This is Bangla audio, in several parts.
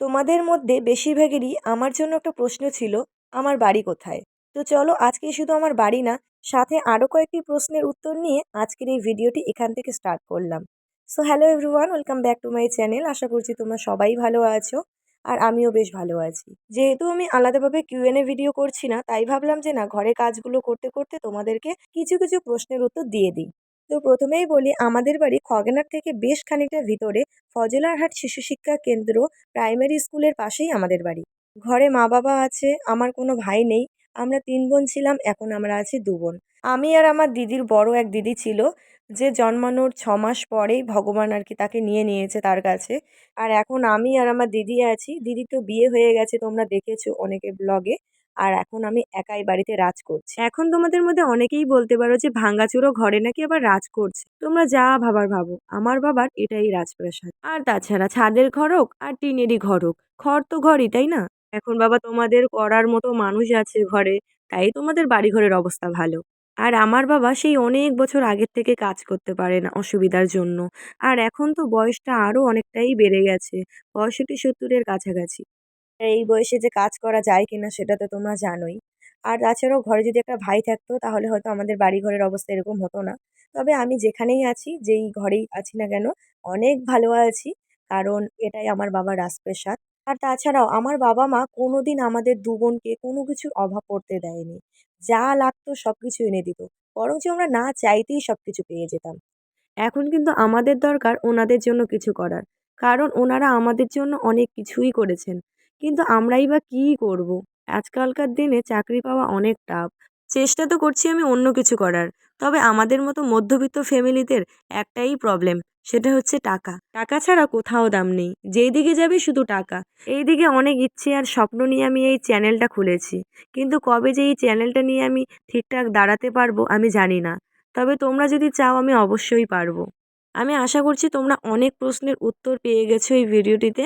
তোমাদের মধ্যে বেশিরভাগেরই আমার জন্য একটা প্রশ্ন ছিল, আমার বাড়ি কোথায়? তো চলো আজকে শুধু আমার বাড়ি না, সাথে আরও কয়েকটি প্রশ্নের উত্তর নিয়ে আজকের এই ভিডিওটি এখান থেকে স্টার্ট করলাম। So hello everyone welcome back to my channel আশা করছি তোমরা সবাই ভালো আছো, আর আমিও বেশ ভালো আছি। যেহেতু আমি আলাদাভাবে কিউএনএ ভিডিও করছি না, তাই ভাবলাম যে না, ঘরে কাজগুলো করতে করতে তোমাদেরকে কিছু কিছু প্রশ্নের উত্তর দিয়ে দিই। তো প্রথমেই বলি, আমাদের বাড়ি খগেনার থেকে বেশ খানিকটা ভিতরে ফজলারহাট শিশু শিক্ষা কেন্দ্র প্রাইমারি স্কুলের পাশেই আমাদের বাড়ি। ঘরে মা বাবা আছে, আমার কোনো ভাই নেই, আমরা তিন বোন ছিলাম, এখন আমরা আছি দু বোন। আমি আর আমার দিদির বড় এক দিদি ছিল, যে জন্মানোর ছ মাস পরেই ভগবান আর কি তাকে নিয়ে নিয়েছে তার কাছে। আর এখন আমি আর আমার দিদি আছি, দিদি তো বিয়ে হয়ে গেছে, তোমরা দেখেছ অনেকে ব্লগে আর এখন আমি একাই বাড়িতে রাজ করছি। এখন তোমাদের মধ্যে অনেকেই বলতে পারো যে ভাঙ্গাচুরো ঘরে নাকি আবার রাজ করছে। তোমরা যা ভাবার ভাবো। আমার বাবার এটাই রাজপ্রাসাদ। আর তাছাড়া ছাদের ঘর হোক আর টিনেরই ঘর হোক, ঘর তো ঘরই, তাই না? এখন বাবা তোমাদের করার মতো মানুষ আছে ঘরে, তাই তোমাদের বাড়ি ঘরের অবস্থা ভালো। আর আমার বাবা সেই অনেক বছর আগের থেকে কাজ করতে পারে না অসুবিধার জন্য। আর এখন তো বয়সটা আরও অনেকটাই বেড়ে গেছে, পঁয়ষট্টি সত্তরের কাছাকাছি। এই বয়সে যে কাজ করা যায় কিনা সেটা তো তোমরা জানোই। আর তাছাড়াও ঘরে যদি একটা ভাই থাকতো, তাহলে হয়তো আমাদের বাড়ি ঘরের অবস্থা এরকম হতো না। তবে আমি যেখানেই আছি, যেই ঘরেই আছি না কেন, অনেক ভালো আছি, কারণ এটাই আমার বাবার রাজপ্রাসাদ। আর তাছাড়াও আমার বাবা মা কোনো দিন আমাদের দু বোনকে কোনো কিছুর অভাব পড়তে দেয়নি। যা লাগতো সব কিছু এনে দিত। বরঞ্চ আমরা না চাইতেই সব কিছু পেয়ে যেতাম। এখন কিন্তু আমাদের দরকার ওনাদের জন্য কিছু করার। কারণ ওনারা আমাদের জন্য অনেক কিছুই করেছেন। কিন্তু আমরাই বা কী করব? আজকালকার দিনে চাকরি পাওয়া অনেক টাফ। চেষ্টা তো করছি আমি অন্য কিছু করার। তবে আমাদের মতো মধ্যবিত্ত ফ্যামিলিদের একটাই প্রবলেম, সেটা হচ্ছে টাকা। টাকা ছাড়া কোথাও দাম নেই। যেই দিকে যাবে শুধু টাকা। এই দিকে অনেক ইচ্ছে আর স্বপ্ন নিয়ে আমি এই চ্যানেলটা খুলেছি। কিন্তু কবে যে এই চ্যানেলটা নিয়ে আমি ঠিকঠাক দাঁড়াতে পারব আমি জানি না। তবে তোমরা যদি চাও আমি অবশ্যই পারব। আমি আশা করছি তোমরা অনেক প্রশ্নের উত্তর পেয়ে গেছো এই ভিডিওটিতে।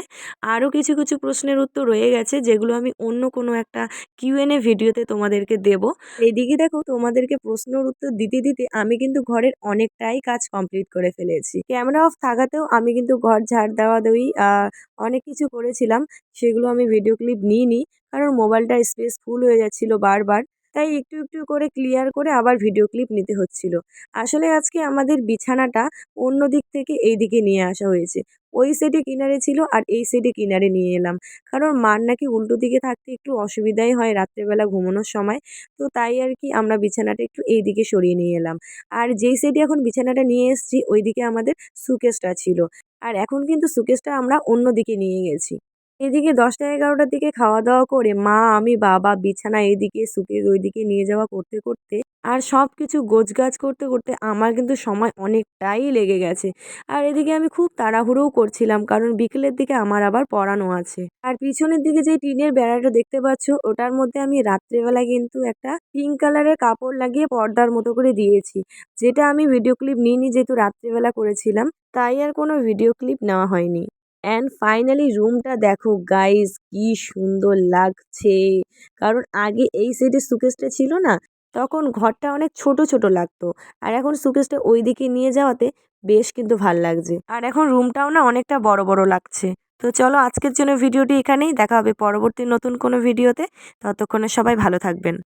আরও কিছু কিছু প্রশ্নের উত্তর রয়ে গেছে, যেগুলো আমি অন্য কোনো একটা কিউএনএ ভিডিওতে তোমাদেরকে দেবো। এইদিকে দেখো, তোমাদেরকে প্রশ্নের উত্তর দিতে দিতে আমি কিন্তু ঘরের অনেকটাই কাজ কমপ্লিট করে ফেলেছি। ক্যামেরা অফ থাকাতেও আমি কিন্তু ঘর ঝাড় দেওয়া দেওয়ি অনেক কিছু করেছিলাম, সেগুলো আমি ভিডিও ক্লিপ নিইনি, কারণ মোবাইলটা স্পেস ফুল হয়ে যাচ্ছিল বারবার। তাই একটু একটু করে ক্লিয়ার করে আবার ভিডিও ক্লিপ নিতে হচ্ছিল। আসলে আজকে আমাদের বিছানাটা অন্য দিক থেকে এই দিকে নিয়ে আসা হয়েছে। ওই সাইডে কিনারে ছিল আর এই সাইডে কিনারে নিয়ে এলাম। কারণ মার নাকি উল্টো দিকে থাকতে একটু অসুবিধাই হয় রাত্রেবেলা ঘুমানোর সময়। তো তাই আর কি আমরা বিছানাটা একটু এই দিকে সরিয়ে নিয়ে এলাম। আর যেই সাইডে এখন বিছানাটা নিয়ে এসেছি, ওই দিকে আমাদের সুকেসটা ছিল। আর এখন কিন্তু সুকেসটা আমরা অন্য দিকে নিয়ে গেছি। এদিকে দশটা এগারোটার দিকে খাওয়া দাওয়া করে মা, আমি, বাবা বিছানা এদিকে সুকেস ওইদিকে নিয়ে যাওয়া করতে করতে আর সব কিছু গোছগাছ করতে করতে আমার কিন্তু সময় অনেকটাই লেগে গেছে। আর এদিকে আমি খুব তাড়াহুড়োও করছিলাম কারণ বিকেলের দিকে আমার আবার পড়ানো আছে। আর পিছনের দিকে যে টিনের বেড়াটা দেখতে পাচ্ছ, ওটার মধ্যে আমি রাত্রেবেলা কিন্তু একটা পিঙ্ক কালারের কাপড় লাগিয়ে পর্দার মতো করে দিয়েছি, যেটা আমি ভিডিও ক্লিপ নিইনি যেহেতু রাত্রেবেলা করেছিলাম, তাই আর কোনো ভিডিও ক্লিপ নেওয়া হয়নি। অ্যান্ড ফাইনালি রুমটা দেখো গাইজ কি সুন্দর লাগছে। কারণ আগে এই সাইডে সুকেসটা ছিল না, তখন ঘরটা অনেক ছোট ছোট লাগতো। আর এখন সুকেসটা ওই দিকে নিয়ে যাওয়াতে বেশ কিন্তু ভালো লাগছে। আর এখন রুমটাও না অনেকটা বড় বড় লাগছে। তো চলো, আজকের জন্য ভিডিওটি এখানেই, দেখা হবে পরবর্তী নতুন কোনো ভিডিওতে ততক্ষণে সবাই ভালো থাকবেন।